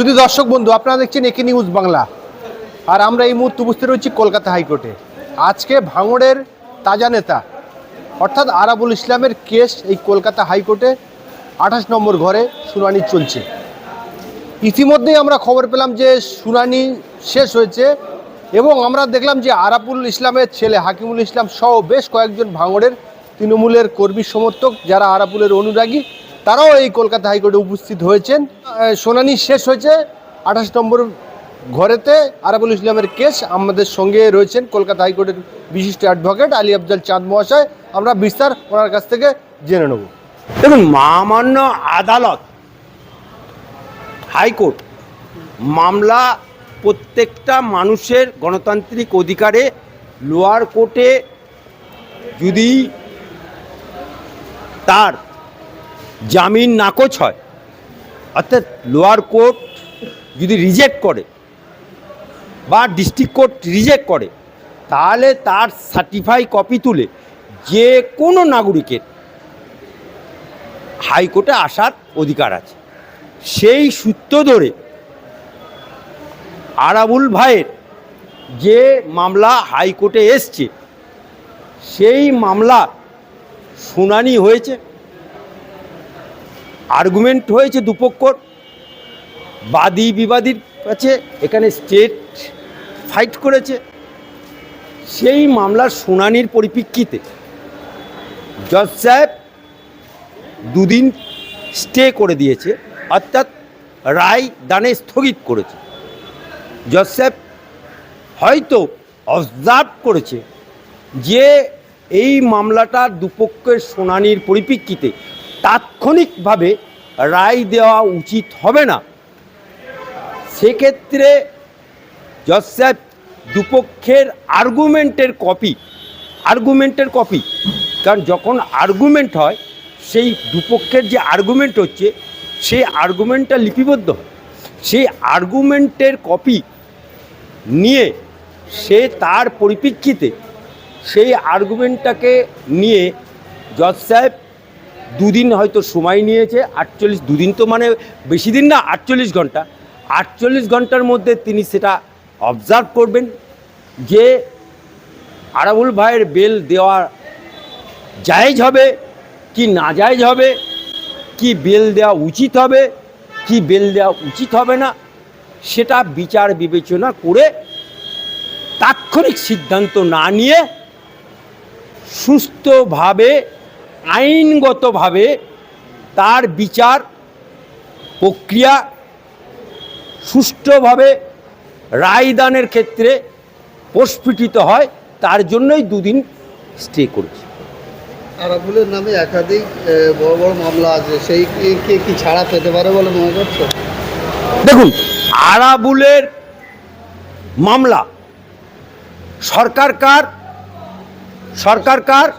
শুধু দর্শক বন্ধু, আপনারা দেখছেন একে নিউজ বাংলা। আর আমরা এই মুহূর্তে উপস্থিত রয়েছি কলকাতা হাইকোর্টে। আজকে ভাঙড়ের তাজা নেতা, অর্থাৎ আরাবুল ইসলামের কেস এই কলকাতা হাইকোর্টে আঠাশ নম্বর ঘরে শুনানি চলছে। ইতিমধ্যেই আমরা খবর পেলাম যে শুনানি শেষ হয়েছে এবং আমরা দেখলাম যে আরাবুল ইসলামের ছেলে হাকিমুল ইসলাম সহ বেশ কয়েকজন ভাঙড়ের তৃণমূলের কর্মী সমর্থক, যারা আরাবুলের অনুরাগী তারাও এই কলকাতা হাইকোর্টে উপস্থিত হয়েছেন। শুনানি শেষ হয়েছে আঠাশ নম্বর ঘরেতে। আরাবুল ইসলামের কেস আমাদের সঙ্গে রয়েছেন কলকাতা হাইকোর্টের বিশিষ্ট অ্যাডভোকেট আলী আফজাল চাঁদ মহাশয়। আমরা বিস্তার ওনার কাছ থেকে জেনে নেব। দেখুন, মহামান্য আদালত, হাইকোর্ট মামলা প্রত্যেকটা মানুষের গণতান্ত্রিক অধিকারে লোয়ার কোর্টে যদি তার জামিন নাকচ হয়। অর্থাৎ লোয়ার কোর্ট যদি রিজেক্ট করে বা ডিস্ট্রিক্ট কোর্ট রিজেক্ট করে, তাহলে তার সার্টিফাই কপি তুলে যে কোনো নাগরিকের হাইকোর্টে আসার অধিকার আছে। সেই সূত্র ধরে আরাবুল ভাইয়ের যে মামলা হাইকোর্টে এসছে, সেই মামলা শুনানি হয়েছে। আর্গুমেন্ট হয়েছে দুপক্ষর, বাদী বিবাদীর কাছে, এখানে স্টেট ফাইট করেছে। সেই মামলার শুনানির পরিপ্রেক্ষিতে জজ সাহেব দুদিন স্টে করে দিয়েছে, অর্থাৎ রায় দানে স্থগিত করেছে। জজ সাহেব হয়তো অবজার্ভ করেছে যে এই মামলাটা দুপক্ষের শুনানির পরিপ্রেক্ষিতে তাৎক্ষণিকভাবে রায় দেওয়া উচিত হবে না। সেক্ষেত্রে জজ সাহেব দুপক্ষের আর্গুমেন্টের কপি আর্গুমেন্টের কপি কারণ যখন আর্গুমেন্ট হয়, সেই দুপক্ষের যে আর্গুমেন্ট হচ্ছে, সেই আর্গুমেন্টটা লিপিবদ্ধ হয়। সেই আর্গুমেন্টের কপি নিয়ে সে তার পরিপ্রেক্ষিতে সেই আর্গুমেন্টটাকে নিয়ে জজ সাহেব দুদিন হয়তো সময় নিয়েছে, আটচল্লিশ, দুদিন তো মানে বেশি দিন না, আটচল্লিশ ঘণ্টা। আটচল্লিশ ঘণ্টার মধ্যে তিনি সেটা অবজার্ভ করবেন যে আরাবুল ভাইয়ের বেল দেওয়া জায়েজ হবে কি না জায়েজ হবে, কি বেল দেওয়া উচিত হবে, কি বেল দেওয়া উচিত হবে না, সেটা বিচার বিবেচনা করে তাৎক্ষণিক সিদ্ধান্ত না নিয়ে সুস্থভাবে আইনগতভাবে তার বিচার প্রক্রিয়া সুষ্ঠুভাবে রায়দানের ক্ষেত্রে প্রস্ফুটিত হয় তার জন্যই দুদিন স্টে করেছে। আরাবুলের নামে একাধিক বড় বড় মামলা আছে সেই কি- কি ছাড়া পেতে পারে বলে মনে করছ? দেখুন আরাবুলের মামলা সরকার কার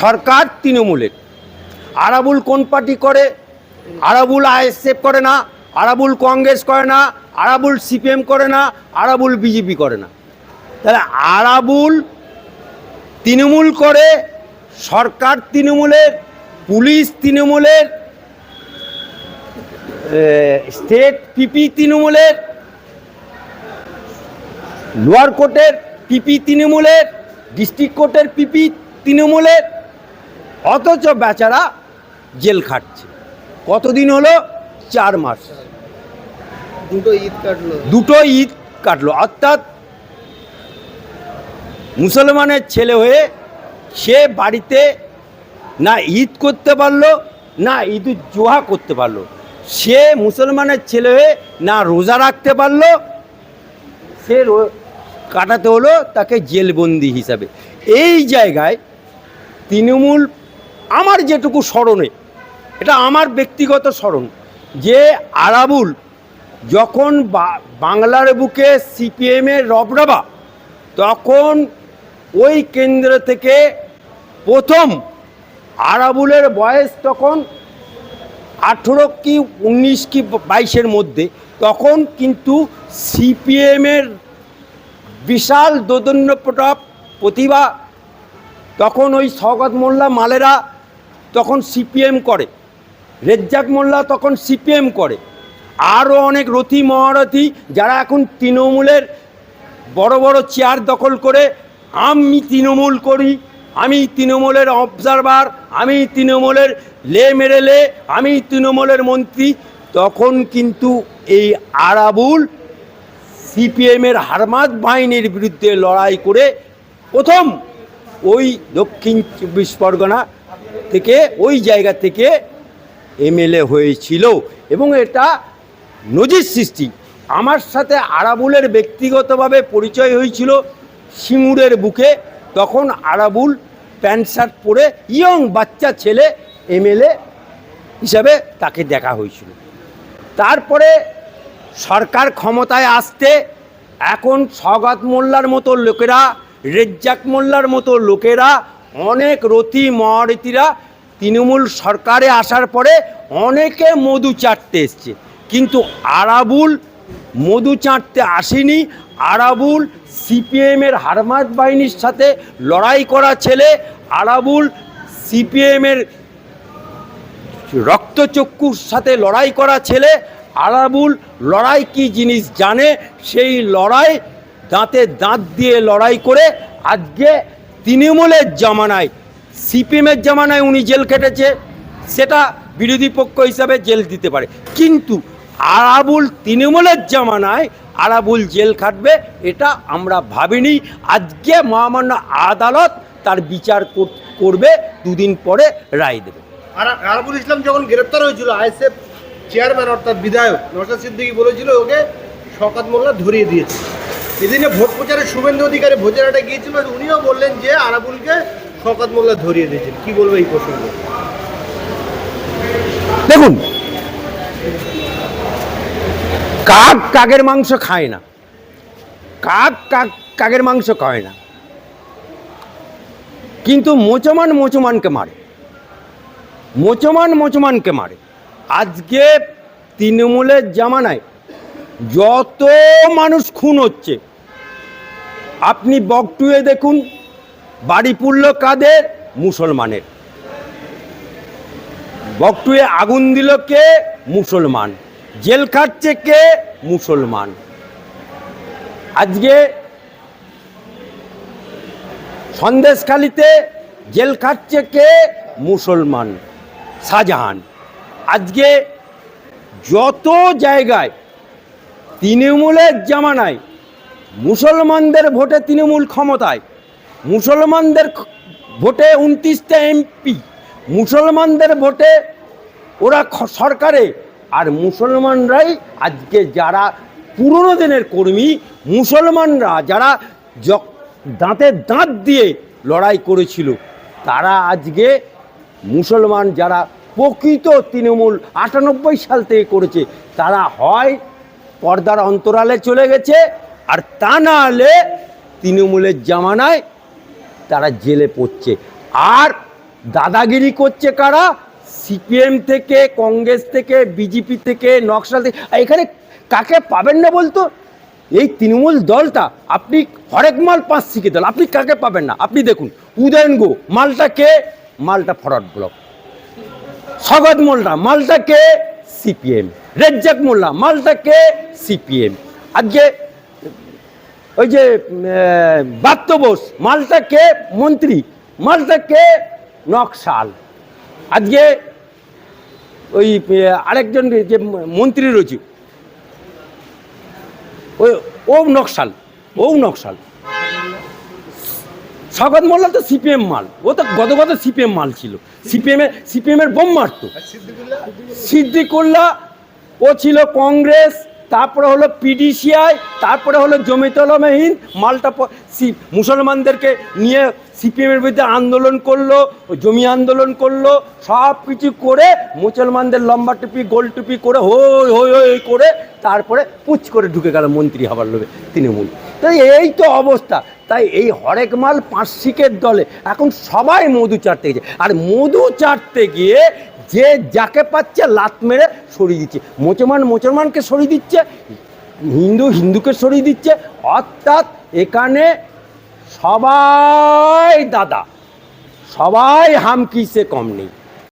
সরকার তৃণমূলের। আরাবুল কোন পার্টি করে? আরাবুল আইএসএফ করে না, আরাবুল কংগ্রেস করে না, আরাবুল সিপিএম করে না, আরাবুল বিজেপি করে না। তাহলে আরাবুল তৃণমূল করে, সরকার তৃণমূলের, পুলিশ তৃণমূলের স্টেট পিপি তৃণমূলের, লোয়ার কোর্টের পিপি তৃণমূলের, ডিস্ট্রিক্ট কোর্টের পিপি তৃণমূলের অথচ বেচারা জেল খাটছে। কতদিন হলো? চার মাস। দুটো ঈদ কাটলো। দুটো ঈদ কাটলো। অর্থাৎ মুসলমানের ছেলে হয়ে সে বাড়িতে না ঈদ করতে পারল না ঈদ জোহা করতে পারল। সে মুসলমানের ছেলে হয়ে না রোজা রাখতে পারল সে কাটাতে হলো তাকে জেলবন্দি হিসাবে। এই জায়গায় তৃণমূল আমার যেটুকু স্মরণে, এটা আমার ব্যক্তিগত স্মরণ, যে আরাবুল যখন বাংলার বুকে সিপিএমের রবরবা, তখন ওই কেন্দ্র থেকে প্রথম আরাবুলের বয়স তখন আঠেরো কি উনিশ কি বাইশের মধ্যে, তখন কিন্তু সিপিএমের বিশাল দোদন্যপ্রতাপ প্রতিভা তখন ওই শওকত মোল্লা মালেরা তখন সিপিএম করে। রেজ্জাক মোল্লা তখন সিপিএম করে। আরও অনেক রথী মহারথী যারা এখন তৃণমূলের বড় বড় চেয়ার দখল করে, আমি তৃণমূল করি, আমি তৃণমূলের অবজারভার আমি তৃণমূলের লে মেরে লে, আমি তৃণমূলের মন্ত্রী, তখন কিন্তু এই আরাবুল সিপিএমের হারমাত বাহিনীর বিরুদ্ধে লড়াই করে প্রথম ওই দক্ষিণ চব্বিশ পরগনা থেকে ওই জায়গা থেকে এমএলএ হয়েছিল। এবং এটা নজির সৃষ্টি। আমার সাথে আরাবুলের ব্যক্তিগতভাবে পরিচয় হয়েছিল সিঙ্গুরের বুকে। তখন আরাবুল প্যান্ট শার্ট পরে ইয়ং বাচ্চা ছেলে এমএলএ হিসাবে তাকে দেখা হয়েছিল। তারপরে সরকার ক্ষমতায় আসতে এখন সগাত মোল্লার মতো লোকেরা রেজ্জাক মোল্লার মতো লোকেরা, অনেক রতি মহারতিরা তৃণমূল সরকারে আসার পরে অনেকে মধু চাটতে এসছে। কিন্তু আরাবুল মধু চাটতে আসেনি। আরাবুল সিপিএমের হারমাত বাহিনীর সাথে লড়াই করা ছেলে, আরাবুল সিপিএমের রক্তচক্ষুর সাথে লড়াই করা ছেলে, আরাবুল লড়াই কি জিনিস জানে? সেই লড়াই দাঁতে দাঁত দিয়ে লড়াই করে আজকে তৃণমূলের জামানায়, সিপিএমের জামানায় উনি জেল কেটেছে সেটা বিরোধী পক্ষ হিসাবে জেল দিতে পারে। কিন্তু আরাবুল তৃণমূলের জামানায় আরাবুল জেল খাটবে, এটা আমরা ভাবিনি। আজকে মহামান্য আদালত তার বিচার কর- করবে, দুদিন পরে রায় দেবে। আর আরাবুল ইসলাম যখন গ্রেপ্তার হয়েছিল, আইএসএফ চেয়ারম্যান অর্থাৎ বিধায়ক নওশাদ সিদ্দিকী বলেছিল ওকে শকাত মোল্লা ধরিয়ে দিয়েছে। এদিনে ভোট প্রচারে শুভেন্দু অধিকারী ভোজেরাটে গিয়েছিল উনিও বললেন যে আরাবুলকে শকাত মোল্লা ধরিয়ে দিয়েছেন। কি বলব এই প্রসঙ্গে? দেখুন, কাক কাকের মাংস খায় না। কাক কাক কাকের মাংস খায় না। কিন্তু মোচমান মোচমানকে মারে। মোচমান মোচমানকে মারে। আজকে তৃণমূলের জামানায় যত মানুষ খুন হচ্ছে আপনি বকটুয়ে দেখুন, বাড়ি পুরল কাদের মুসলমানের। বকটুয়ে আগুন দিল কে? মুসলমান। জেল খাটছে কে? মুসলমান। আজকে সন্দেশখালিতে জেল খাটছে কে? মুসলমান। শাহজাহান। আজকে যত জায়গায় তৃণমূলের জামানায় মুসলমানদের ভোটে তৃণমূল ক্ষমতায়। মুসলমানদের ভোটে উনত্রিশটা এমপি। মুসলমানদের ভোটে ওরা সরকারে। আর মুসলমানরাই আজকে যারা পুরনো দিনের কর্মী, মুসলমানরা যারা দাঁতে দাঁত দিয়ে লড়াই করেছিল, তারা আজকে মুসলমান যারা প্রকৃত তৃণমূল আটানব্বই সাল থেকে করেছে, তারা হয় পর্দার অন্তরালে চলে গেছে আর তা না হলে তৃণমূলের জামানায় তারা জেলে পড়ছে। আর দাদাগিরি করছে কারা? সিপিএম থেকে, কংগ্রেস থেকে, বিজেপি থেকে, নকশাল থেকে। এখানে কাকে পাবেন না বলতো? এই তৃণমূল দলটা, আপনি হরেক মাল পাঁচ শিখে দল, আপনি কাকে পাবেন না? আপনি দেখুন, উদয়ন গো, মালটা কে? মালটা ফরওয়ার্ড ব্লক। স্বগত মোল্লা, মালটা কে? সিপিএম। রেজ্জাক মোল্লা, মালটা কে? সিপিএম। আজকে ওই যে বাত্য বোস মালটাকে মন্ত্রী। মালটাকে নকশাল। আজকে ওই আরেকজন যে মন্ত্রী রয়েছে ওই ও নকশাল ও নকশাল। স্বাগত মোল্লা তো সিপিএম মাল। ও তো গত গত সিপিএম মাল ছিল। সিপিএমের সিপিএমের বোম মারতো। সিদ্দিকুল্লাহ ও ছিল কংগ্রেস তারপরে হলো পিডিসিআই তারপরে হলো জমিতলমহীন মালটা মুসলমানদেরকে নিয়ে সিপিএমের বিরুদ্ধে আন্দোলন করল, জমি আন্দোলন করল সব কিছু করে মুসলমানদের লম্বা টুপি, গোল টুপি করে হই হই হই করে তারপরে পুচ করে ঢুকে গেল মন্ত্রী হবার লোভে তৃণমূল। তো এই তো অবস্থা। তাই এই হরেক মাল পাঁচ শিকের দলে এখন সবাই মধু চাটতে গেছে। আর মধু চাটতে গিয়ে যে যাকে পাচ্ছে লাত মেরে সরিয়ে দিচ্ছে। মুসলমান মুসলমানকে সরিয়ে দিচ্ছে, হিন্দু হিন্দুকে সরিয়ে দিচ্ছে, অর্থাৎ এখানে সবাই দাদা, সবাই হামকিসে কম নেই।